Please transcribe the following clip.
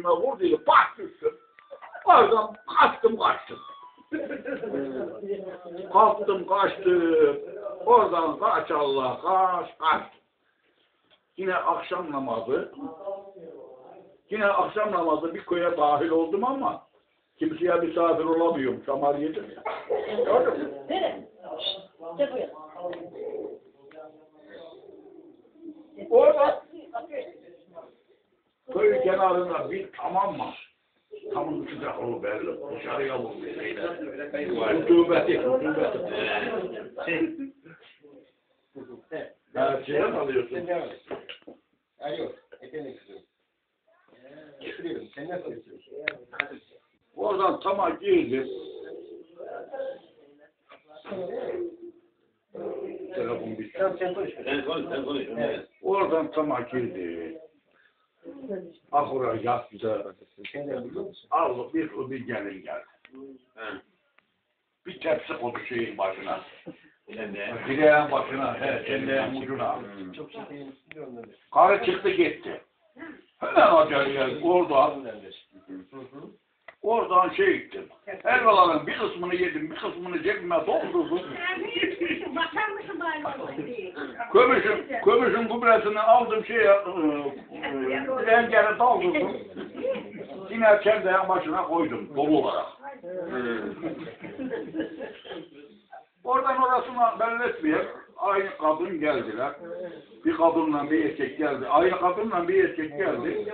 göğsüme vurdu. Düştüm. Oradan kaçtım kaçtım. Kalktım kaçtım. Oradan kaç Allah kaç kaç. Yine akşam namazı. Yine akşam namazı bir köye dahil oldum ama kimseye misafir olamıyorum. Şamar yedim ya. Gördün mü? Orada köy kenarında bir tamam mı? Tamın sıcak olur belli. Dışarıya vurmuyor. Rutubeti, rutubeti. Her şeye mi alıyorsun? Yok. Efendim istiyorum. Getiriyorum. Sen nasıl istiyorsun? Oradan tama girdim. Telefon bitti. Sen konuş. Sen konuş. Oradan tama girdi. Ahura biliyor musun? Al bir o bir gelin geldi. Ha. Bir tepsi koydu şeyin başına. Direğin başına, he, kendiğin ucuna. Şey. Karı çıktı gitti. Hemen acayip oradan, oradan şey gittim. Helvaların bir kısmını yedim, bir kısmını cebime doldurdum. Kömüşün, kömüşün gübresini aldım şeye, e, engele doldurdum. Yine kendiğin başına koydum, dolu olarak. Oradan orasına belli etmeyeyim. Aynı kadın geldiler. Bir kadınla bir erkek geldi. Aynı kadınla bir erkek geldi?